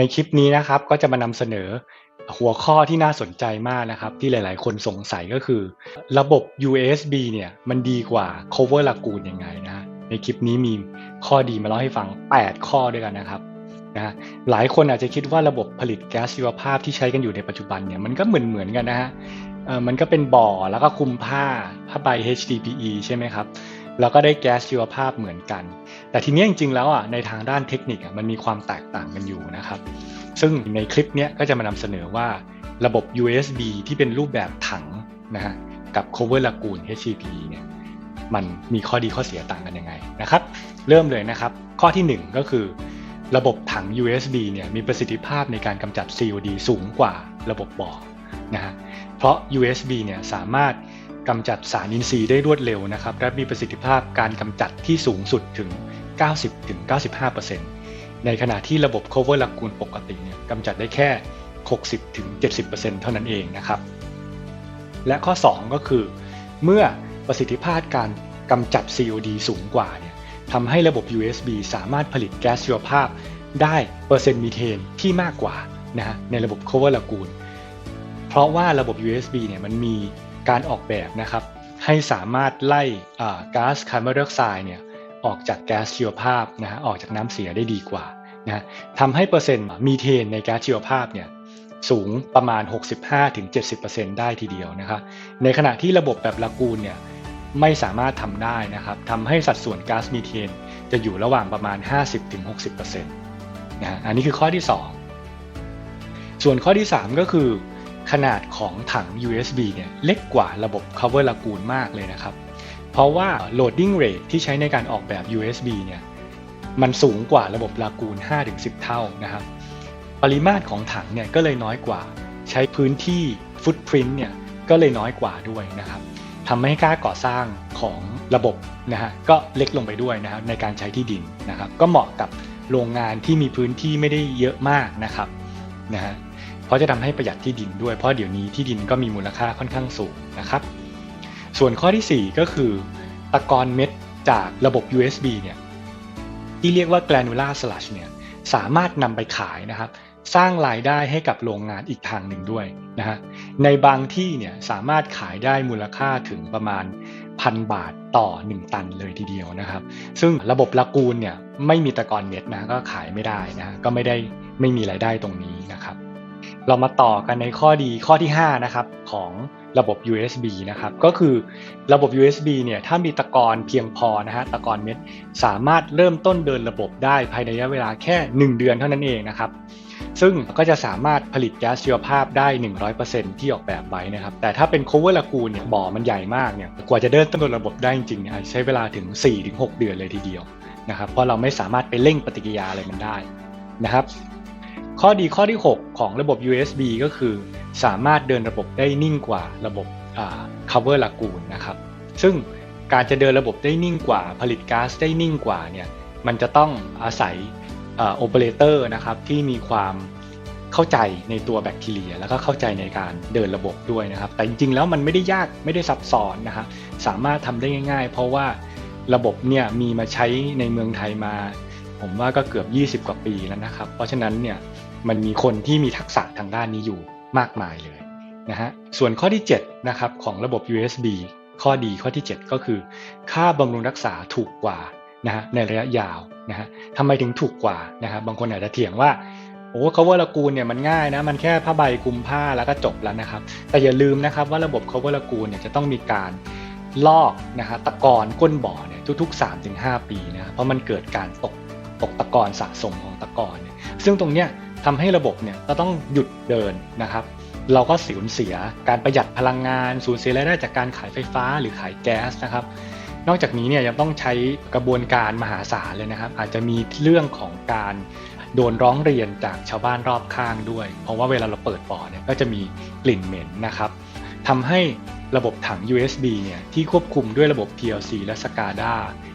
ในคลิปนี้นะครับก็จะมานำเสนอหัวข้อที่น่าสนใจมากนะครับ ที่หลายๆ คนสงสัยก็คือ ระบบ USB เนี่ยมันดีกว่า cover lagoon ยังไงนะในคลิปนี้มีข้อดีมาเล่าให้ฟัง 8 ข้อด้วยกันนะครับนะฮะหลายคนอาจจะคิดว่าระบบผลิตแก๊สชีวภาพที่ใช้กันอยู่ในปัจจุบันเนี่ยมันก็เหมือนเหมือนๆกันนะฮะเอ่อมันก็เป็นบ่อแล้วก็คุมผ้าผ้าใบ HDPE ใช่ไหมครับ แล้วก็ได้แก๊สชีวภาพเหมือนกัน แต่ทีนี้จริงๆแล้วอะในทางด้านเทคนิคอะมันมีความแตกต่างกันอยู่นะครับ ซึ่งในคลิปเนี้ยก็จะมานำเสนอว่าระบบ USB ที่เป็นรูปแบบถังนะฮะกับ cover lagoon HCP เนี่ยมันมีข้อดีข้อเสียต่างกันยังไงนะครับ เริ่มเลยนะครับ ข้อทีหนึ่1 ก็คือ ระบบถัง USB เนี่ยมีประสิทธิภาพในการกำจัด COD สูงกว่าระบบบ่อนะฮะเพราะ USB เนี่ยสามารถ กำจัดสารอินทรีย์ได้รวดเร็วนะครับ และมีประสิทธิภาพการกำจัดที่สูงสุดถึง 90-95%ในขณะที่ระบบ cover lagoon ปกติเนี่ยกำจัดได้แค่ 60-70%เท่านั้นเองนะครับ และข้อ 2 ก็คือ เมื่อประสิทธิภาพการกำจัด COD สูงกว่าเนี่ยทำให้ระบบ USB สามารถผลิตแก๊สชีวภาพได้เปอร์เซ็นต์มีเทนที่มากกว่านะฮะในระบบ cover lagoon เพราะว่าระบบ USB เนี่ยมันมี การออกแบบนะครับ ให้สามารถไล่ก๊าซคาร์บอนไดออกไซด์เนี่ยออกจากแก๊สชีวภาพนะฮะออกจากน้ำเสียได้ดีกว่านะฮะทำให้เปอร์เซ็นต์มีเทนในแก๊สชีวภาพเนี่ยสูงประมาณ 65-70%ได้ทีเดียวนะครับในขณะที่ระบบแบบลากูนเนี่ยไม่สามารถทำได้นะครับทำให้สัดส่วนก๊าซมีเทน จะอยู่ระหว่างประมาณ 50-60%นะฮะอันนี้คือข้อที่ 2 ส่วนข้อที่ 3 ก็คือ ขนาดของถัง USB เนี่ยเล็กกว่าระบบ cover lagoon มากเลยนะครับ เพราะว่า loading rate ที่ใช้ในการออกแบบ USB เนี่ยมันสูงกว่าระบบ lagoon 5-10 เท่านะครับ ปริมาตรของถังเนี่ยก็เลยน้อยกว่า ใช้พื้นที่ footprint เนี่ยก็เลยน้อยกว่าด้วยนะครับทำให้ค่าก่อสร้างของระบบนะฮะก็เล็กลงไปด้วยนะครับในการใช้ที่ดินนะครับ ก็เหมาะกับโรงงานที่มีพื้นที่ไม่ได้เยอะมากนะครับนะฮะ เพราะจะทำให้ประหยัดที่ดินด้วย เพราะเดี๋ยวนี้ที่ดินก็มีมูลค่าค่อนข้างสูงนะครับ ส่วนข้อที่ 4 ก็คือตะกอนเม็ดจากระบบ USB เนี่ยที่เรียกว่า granular sludge เนี่ยสามารถนำไปขายนะครับ สร้างรายได้ให้กับโรงงานอีกทางหนึ่งด้วยนะฮะในบางที่เนี่ยสามารถขายได้มูลค่าถึงประมาณพันบาทต่อ 1 ตันเลยทีเดียวนะครับ ซึ่งระบบลากูนเนี่ยไม่มีตะกอนเม็ดนะก็ขายไม่ได้นะก็ไม่ได้ไม่มีรายได้ตรงนี้นะครับ เรามาต่อกันในข้อดีข้อที่ 5 นะครับของระบบ USB นะครับก็คือระบบ USB เนี่ยถ้ามีตะกอนเพียงพอนะฮะตะกอนเม็ดสามารถเริ่มต้นเดินระบบได้ภายในระยะเวลาแค่ 1 เดือนเท่านั้นเองนะครับซึ่งก็จะสามารถผลิตแก๊สชีวภาพได้ 100%ที่ออกแบบไว้นะครับแต่ถ้าเป็น cover lagoon เนี่ยบ่อมันใหญ่มากเนี่ยกว่าจะเดินต้นระบบได้จริงๆเนี่ยใช้เวลาถึง 4-6 เดือนเลยทีเดียวนะครับเพราะเราไม่สามารถไปเร่งปฏิกิริยาอะไรมันได้นะครับ ข้อดีข้อที่ 6 ของระบบ USB ก็คือสามารถเดินระบบได้นิ่งกว่าระบบ cover lagoon นะครับ ซึ่งการจะเดินระบบได้นิ่งกว่า ผลิตก๊าซได้นิ่งกว่าเนี่ยมันจะต้องอาศัยโอเปอเรเตอร์นะครับที่มีความเข้าใจในตัวแบคทีเรีย แล้วก็เข้าใจในการเดินระบบด้วยนะครับ แต่จริงๆแล้วมันไม่ได้ยากไม่ได้ซับซ้อนนะครับสามารถทำได้ง่าย ๆ เพราะว่าระบบเนี่ยมีมาใช้ในเมืองไทยมา ผมว่าก็เกือบ 20 กว่าปีแล้วนะครับ เพราะฉะนั้นเนี่ย มันมีคนที่มีทักษะทางด้านนี้อยู่มากมายเลยนะฮะส่วนข้อที่7นะครับของระบบ USB ข้อดีข้อที่ 7 ก็คือ ค่าบำรุงรักษาถูกกว่านะฮะในระยะยาวนะฮะทำไมถึงถูกกว่านะครับบางคนอาจจะเถียงว่าโอ้เขาว่าละกูลเนี่ยมันง่ายนะมันแค่ผ้าใบคลุมผ้าแล้วก็จบแล้วนะครับแต่อย่าลืมนะครับว่าระบบ cover ละกูลเนี่ยจะต้องมีการลอกนะฮะตะกอนก้นบ่อเนี่ยทุก ๆ 3-5 ปีนะเพราะมันเกิดการตกตกตะกอนสะสมของตะกอนเนี่ยซึ่งตรงเนี้ย ทำให้ระบบเนี่ยก็ต้องหยุดเดินนะครับ เราก็สูญเสียการประหยัดพลังงานสูญเสียรายได้จากการขายไฟฟ้าหรือขายแก๊สนะครับ นอกจากนี้เนี่ยยังต้องใช้กระบวนการมหาศาลเลยนะครับ อาจจะมีเรื่องของการโดนร้องเรียนจากชาวบ้านรอบข้างด้วย เพราะว่าเวลาเราเปิดบ่อเนี่ยก็จะมีกลิ่นเหม็นนะครับทำให้ระบบถัง USB เนี่ยที่ควบคุมด้วยระบบ PLC และ SCADA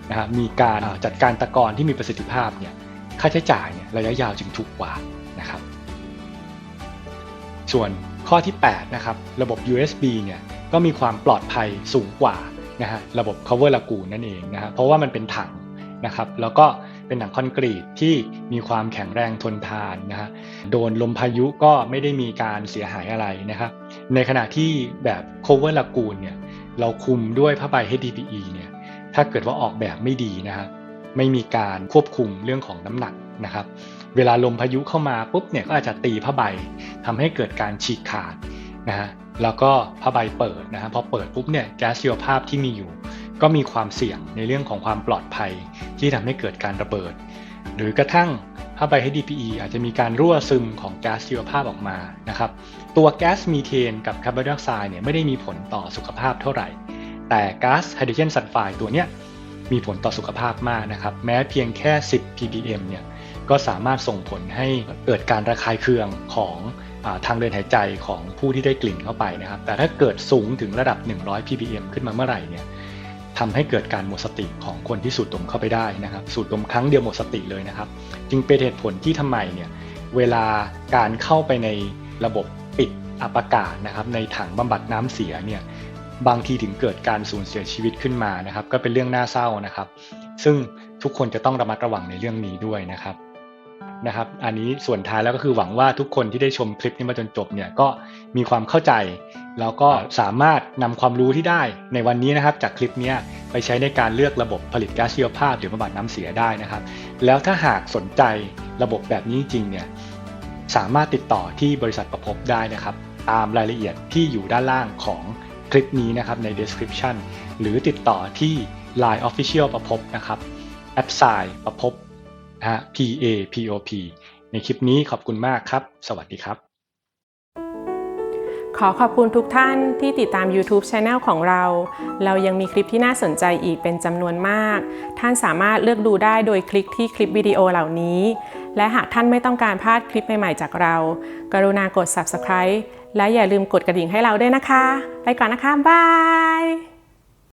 นะครับมีการจัดการตะกอนที่มีประสิทธิภาพเนี่ยค่าใช้จ่ายเนี่ยระยะยาวจึงถูกกว่า นะครับ ส่วนข้อที่8นะครับระบบ USB เนี่ยก็มีความปลอดภัยสูงกว่านะฮะระบบ cover lagoon นั่นเองนะฮะเพราะว่ามันเป็นถังนะครับแล้วก็เป็นหนังคอนกรีตที่มีความแข็งแรงทนทานนะฮะโดนลมพายุก็ไม่ได้มีการเสียหายอะไรนะครับในขณะที่แบบ cover lagoon เนี่ยเราคุมด้วยผ้าใบ HDPE เนี่ยถ้าเกิดว่าออกแบบไม่ดีนะครับไม่มีการควบคุมเรื่องของน้ำหนัก นะครับเวลาลมพายุเข้ามาปุ๊บเนี่ยก็อาจจะตีผ้าใบทำให้เกิดการฉีกขาดนะฮะแล้วก็ผ้าใบเปิดนะฮะพอเปิดปุ๊บเนี่ยแก๊สชีวภาพที่มีอยู่ ก็มีความเสี่ยงในเรื่องของความปลอดภัยที่ทำให้เกิดการระเบิด หรือกระทั่งผ้าใบ HDPE อาจจะมีการรั่วซึมของแก๊สชีวภาพออกมานะครับตัวแก๊สมีเทนกับคาร์บอนไดออกไซด์เนี่ยไม่ได้มีผลต่อสุขภาพเท่าไหร่ แต่ก๊าซไฮโดรเจนซัลไฟด์ตัวเนี้ยมีผลต่อสุขภาพมากนะครับแม้เพียงแค่ 10 ppm เนี่ย ก็สามารถส่งผลให้เกิดการระคายเคืองของอทางเดินหายใจของผู้ที่ได้กลิ่นเข้าไปนะครับ แต่ถ้าเกิดสูงถึงระดับ 100 ppm ขึ้นมาเมื่อไหร่เนี่ยทำให้เกิดการหมดสติของคนที่สูดดมเข้าไปได้นะครับ สูดดมครั้งเดียวหมดสติเลยนะครับ จึงเป็นเหตุผลที่ทำไมเนี่ยเวลาการเข้าไปในระบบปิดอับอากาศนะครับในถังบำบัดน้ำเสียเนี่ยบางทีถึงเกิดการสูญเสียชีวิตขึ้นมานะครับ ก็เป็นเรื่องน่าเศร้านะครับ ซึ่งทุกคนจะต้องระมัดระวังในเรื่องนี้ด้วยนะครับ นะครับอันนี้ส่วนท้ายแล้วก็คือหวังว่าทุกคนที่ได้ชมคลิปนี้มาจนจบเนี่ยก็มีความเข้าใจ แล้วก็สามารถนำความรู้ที่ได้ในวันนี้นะครับ จากคลิปนี้ไปใช้ในการเลือกระบบผลิตก๊าซชีวภาพหรือบำบัดน้ำเสียได้นะครับ แล้วถ้าหากสนใจระบบแบบนี้จริงเนี่ยสามารถติดต่อที่บริษัทประพบได้นะครับ ตามรายละเอียดที่อยู่ด้านล่างของคลิปนี้นะครับใน description หรือติดต่อที่ Line Official ประพบนะครับแอปไซประพบ P A P O P ในคลิปนี้ขอบคุณมากครับ สวัสดีครับขอขอบคุณทุกท่านที่ติดตาม YouTube Channel ของเรา เรายังมีคลิปที่น่าสนใจอีกเป็นจำนวนมาก ท่านสามารถเลือกดูได้โดยคลิกที่คลิปวิดีโอเหล่านี้ และหากท่านไม่ต้องการพลาดคลิปใหม่ๆจากเรา กรุณากด Subscribe และอย่าลืมกดกระดิ่งให้เราด้วยนะคะ ไปก่อนนะคะบาย